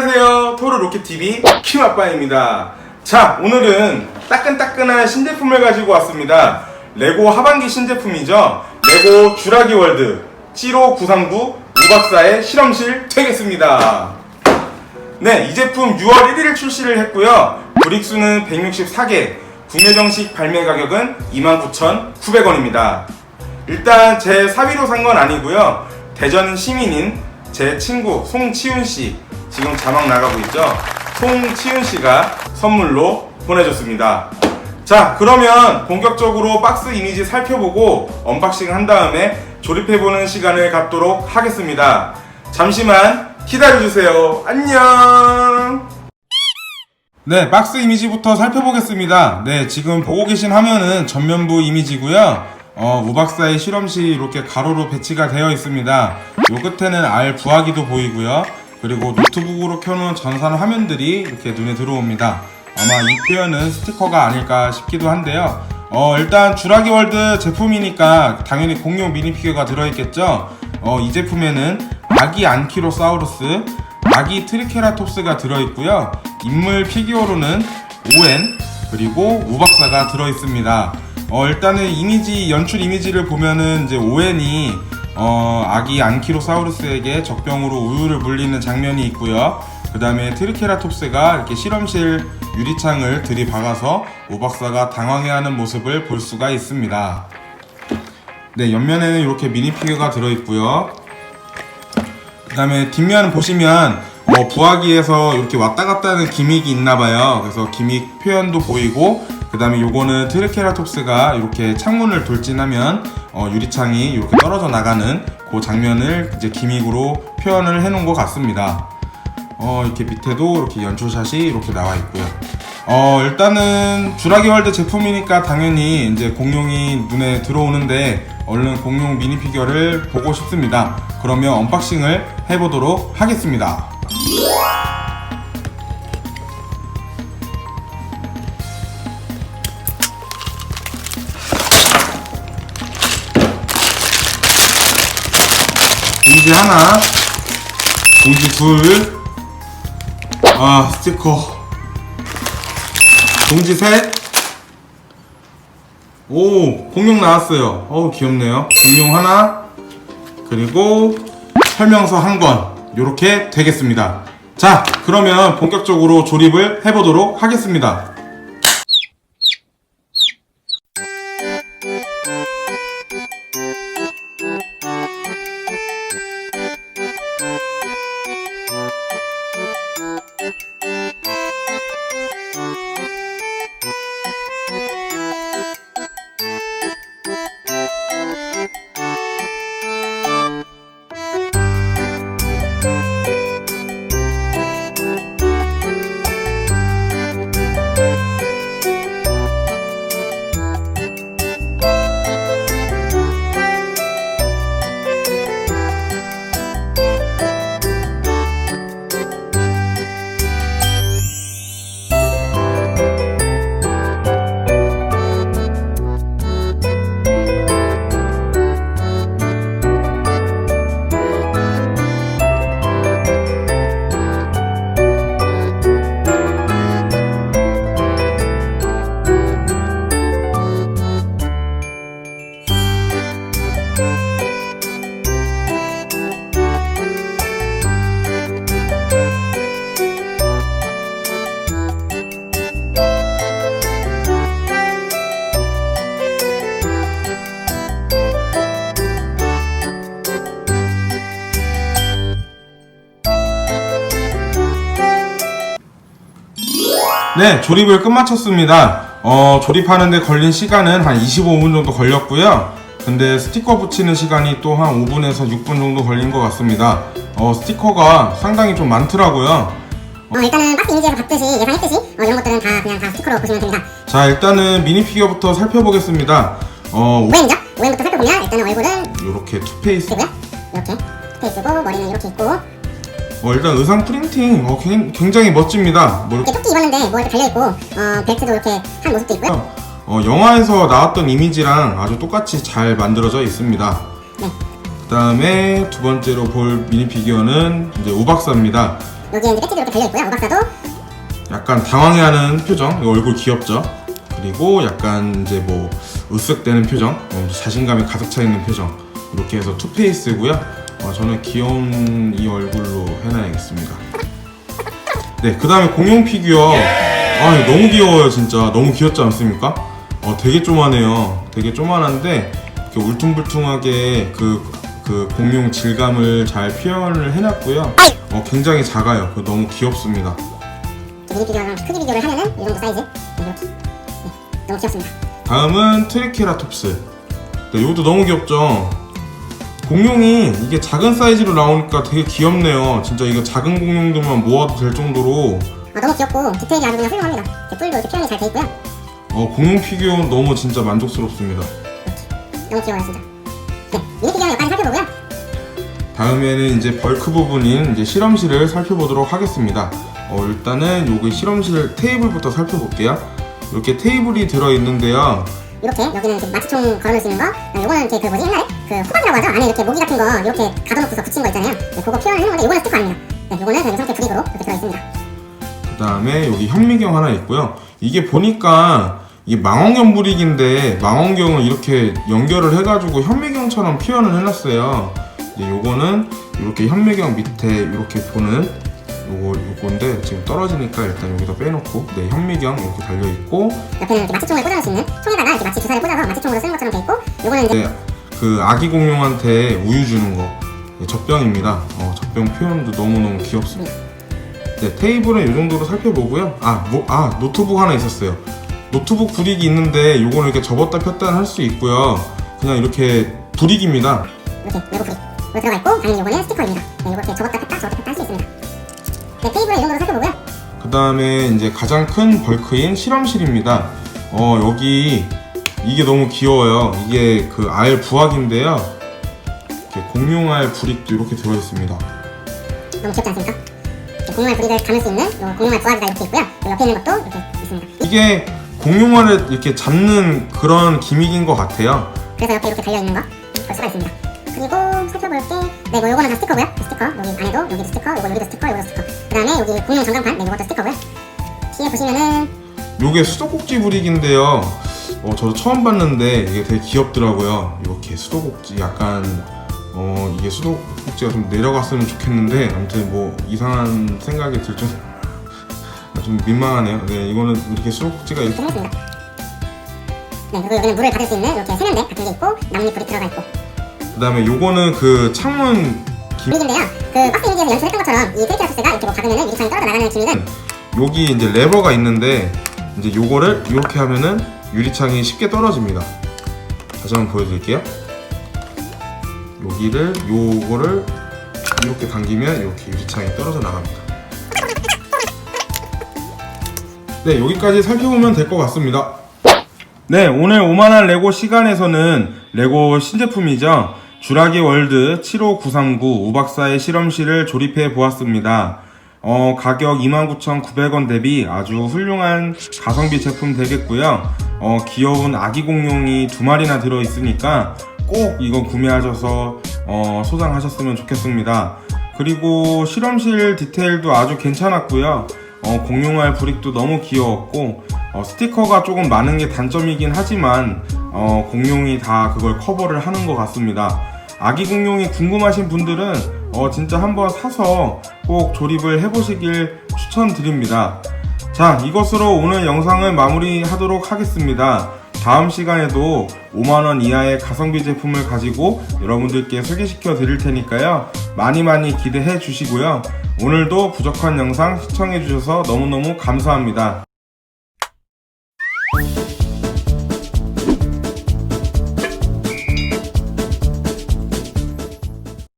안녕하세요. 토르 로켓TV 킴아빠입니다. 자, 오늘은 따끈따끈한 신제품을 가지고 왔습니다. 레고 하반기 신제품이죠. 레고 주라기 월드 찌로 939 우박사의 실험실 되겠습니다. 네, 이 제품 6월 1일 출시를 했고요. 브릭수는 164개, 국내 정식 발매 가격은 29,900원입니다. 일단 제 사비로 산 건 아니고요. 대전 시민인 제 친구 송치훈 씨, 지금 자막 나가고 있죠? 송치훈 씨가 선물로 보내줬습니다. 자, 그러면 본격적으로 박스 이미지 살펴보고 언박싱 한 다음에 조립해보는 시간을 갖도록 하겠습니다. 잠시만 기다려주세요. 안녕! 네, 박스 이미지부터 살펴보겠습니다. 네, 지금 보고 계신 화면은 전면부 이미지고요. 어, 우박사의 실험실이 이렇게 가로로 배치가 되어 있습니다. 요 끝에는 R 부하기도 보이고요. 그리고 노트북으로 켜놓은 전산 화면들이 이렇게 눈에 들어옵니다. 아마 이 표현은 스티커가 아닐까 싶기도 한데요. 어, 일단 주라기 월드 제품이니까 당연히 공룡 미니피규어가 들어있겠죠. 어, 이 제품에는 아기 안키로사우루스, 아기 트리케라톱스가 들어있고요. 인물 피규어로는 오엔 그리고 우박사가 들어있습니다. 어, 일단은 이미지 연출 이미지를 보면은 이제 오엔이 어, 아기 안키로사우루스에게 적병으로 우유를 물리는 장면이 있고요. 그 다음에 트리케라톱스가 이렇게 실험실 유리창을 들이박아서 우박사가 당황해하는 모습을 볼 수가 있습니다. 네, 옆면에는 이렇게 미니 피규어가 들어있고요. 그 다음에 뒷면 보시면 어, 부하기에서 이렇게 왔다 갔다 하는 기믹이 있나 봐요. 그래서 기믹 표현도 보이고 그 다음에 요거는 트리케라톱스가 이렇게 창문을 돌진하면 어, 유리창이 이렇게 떨어져 나가는 그 장면을 이제 기믹으로 표현을 해놓은 것 같습니다. 어, 이렇게 밑에도 이렇게 연출샷이 이렇게 나와 있고요. 어, 일단은 주라기 월드 제품이니까 당연히 이제 공룡이 눈에 들어오는데 얼른 공룡 미니 피규어를 보고 싶습니다. 그러면 언박싱을 해보도록 하겠습니다. 봉지 하나, 봉지 둘, 아 스티커, 봉지 셋, 오 공룡 나왔어요. 어우 귀엽네요. 공룡 하나, 그리고 설명서 한 권, 요렇게 되겠습니다. 자, 그러면 본격적으로 조립을 해보도록 하겠습니다. 네, 조립을 끝마쳤습니다. 어, 조립하는데 걸린 시간은 한 25분 정도 걸렸고요. 근데 스티커 붙이는 시간이 또 한 5분에서 6분 정도 걸린 것 같습니다. 어, 스티커가 상당히 좀 많더라고요. 어, 일단은 박스 이미지에서 봤듯이 예상했듯이 어, 이런 것들은 다 그냥 다 스티커로 보시면 됩니다. 자, 일단은 미니 피규어부터 살펴보겠습니다. 어, 오행이죠? 오행부터 살펴보면 일단은 얼굴은 이렇게 투페이스. 이렇게 스페이스고 머리는 이렇게 있고 어, 일단 의상 프린팅 어, 굉- 굉장히 멋집니다. 뭐, 이렇게 토끼 입었는데 뭐 이렇게 달려 있고 어, 벨트도 이렇게 한 모습도 있고요. 어, 영화에서 나왔던 이미지랑 아주 똑같이 잘 만들어져 있습니다. 네. 그 다음에 두 번째로 볼 미니 피규어는 이제 우박사입니다. 여기에 이제 배지도 이렇게 달려있고요 오박사도 약간 당황해하는 표정, 얼굴 귀엽죠? 그리고 약간 이제 뭐 으쓱대는 표정, 어, 자신감이 가득 차 있는 표정 이렇게 해서 투페이스고요. 어, 저는 귀여운 이 얼굴로 해놔야겠습니다. 네, 그 다음에 공룡 피규어. 아, 이거 너무 귀여워요, 진짜. 너무 귀엽지 않습니까? 어, 되게 쪼만해요. 되게 쪼만한데 이렇게 울퉁불퉁하게 그, 그 공룡 질감을 잘 표현을 해놨고요. 어, 굉장히 작아요. 그 너무 귀엽습니다. 미니 피규어랑 크기 비교를 하면은 이 정도 사이즈 네, 이렇게 네, 너무 귀엽습니다 다음은 트리케라톱스. 네, 이것도 너무 귀엽죠? 공룡이 이게 작은 사이즈로 나오니까 되게 귀엽네요. 진짜 이거 작은 공룡들만 모아도 될 정도로 아 너무 귀엽고 디테일이 아주 그냥 훌륭합니다 이렇게 뿔도 이렇게 표현이 잘 돼 있고요 어, 공룡 피규어 너무 진짜 만족스럽습니다. 너무 귀여워요 진짜 네 미니 피규어 여기까지 살펴보고요 다음에는 이제 벌크 부분인 이제 실험실을 살펴보도록 하겠습니다. 어, 일단은 요기 실험실 테이블부터 살펴볼게요. 이렇게 테이블이 들어있는데요. 이렇게 여기는 이렇게 마취총 걸어놓을 수 있는 거? 그다음에 요거는 이렇게 그 뭐지? 옛날에? 그 호박이라고 하죠? 안에 이렇게 모기 같은 거 이렇게 가둬놓고서 붙인 거 있잖아요. 네, 그거 표현을 해놓은 건데 요거는 스티커 아닙니다. 네 요거는 그냥 상태 브릭으로 이렇게 들어있습니다. 그 다음에 여기 현미경 하나 있고요. 이게 보니까 이 망원경 브릭인데 망원경을 이렇게 연결을 해가지고 현미경처럼 표현을 해놨어요. 이제 요거는 이렇게 현미경 밑에 이렇게 보는 요거 요건데 지금 떨어지니까 일단 여기다 빼놓고 네 현미경 이렇게 달려 있고 옆에는 이렇게 마취총을 꽂아놓을 수 있는 총에다가 이렇게 마취 주사를 꽂아서 마취총으로 쓰는 것처럼 돼 있고 요거는 이제 네, 그 아기 공룡한테 우유 주는 거 네, 젖병입니다. 어, 젖병 표현도 너무너무 귀엽습니다. 네, 테이블은 이 정도로 살펴보고요. 아, 뭐, 아 노트북 하나 있었어요. 노트북 브릭이 있는데 요거는 이렇게 접었다 폈다 할 수 있고요. 그냥 이렇게 브릭입니다. 이렇게 브릭 이거 들어가 있고 당연히 요거는 스티커입니다 네 이렇게 접었다 폈다 테이블은 이 정도로 살펴보고요 그 다음에 이제 가장 큰 벌크인 실험실입니다. 어, 여기 이게 너무 귀여워요. 이게 그 알 부학인데요. 이렇게 공룡알 브릭도 이렇게 들어있습니다. 너무 귀엽지 않습니까? 이렇게 공룡알 브릭을 감을 수 있는 요 공룡알 부화기가 이렇게 있고요 요 옆에 있는 것도 이렇게 있습니다 이게 공룡알을 이렇게 잡는 그런 기믹인 것 같아요. 그래서 옆에 이렇게 달려있는 거 볼 수가 있습니다 그리고 살펴볼 게네 뭐 요거는 다 스티커고요 이 스티커 여기 안에도 여기도 스티커 요거 여기도 스티커 요거 스티커 그 다음에 여기 공룡 전광판 네 요것도 스티커고요 뒤에 보시면은 요게 수도꼭지 브릭인데요. 어, 저도 처음 봤는데 이게 되게 귀엽더라고요. 이렇게 수도꼭지 약간 어, 이게 수도꼭지가 좀 내려갔으면 좋겠는데 아무튼 뭐 이상한 생각이 들 좀. 좀 민망하네요. 네, 이거는 이렇게 수도꼭지가 이렇게 네 그리고 여기는 물을 받을 수 있는 이렇게 세면대 같은 게 있고 나뭇잎 불이 들어가 있고 그다음에 요거는 그 창문 기 기믹인데요 그 박스 이미지에서 연출했던 것처럼 이 트리케라토스가 이렇게 뭐 박으면은 유리창이 떨어져 나가는 기믹은 여기 이제 레버가 있는데 이제 요거를 이렇게 하면은 유리창이 쉽게 떨어집니다. 다시 한번 보여드릴게요. 여기를 요거를 이렇게 당기면 이렇게 유리창이 떨어져 나갑니다. 네 여기까지 살펴보면 될 것 같습니다. 네 오늘 오만한 레고 시간에서는 레고 신제품이죠. 주라기 월드 75939 우박사의 실험실을 조립해 보았습니다. 어, 가격 29,900원 대비 아주 훌륭한 가성비 제품 되겠고요. 어, 귀여운 아기 공룡이 두 마리나 들어 있으니까 꼭 이거 구매하셔서 어, 소장하셨으면 좋겠습니다. 그리고 실험실 디테일도 아주 괜찮았고요. 어, 공룡알 브릭도 너무 귀여웠고 어, 스티커가 조금 많은 게 단점이긴 하지만 어, 공룡이 다 그걸 커버를 하는 것 같습니다. 아기 공룡이 궁금하신 분들은 어, 진짜 한번 사서 꼭 조립을 해보시길 추천드립니다. 자, 이것으로 오늘 영상을 마무리하도록 하겠습니다. 다음 시간에도 5만원 이하의 가성비 제품을 가지고 여러분들께 소개시켜 드릴 테니까요. 많이 많이 기대해 주시고요. 오늘도 부족한 영상 시청해 주셔서 너무너무 감사합니다.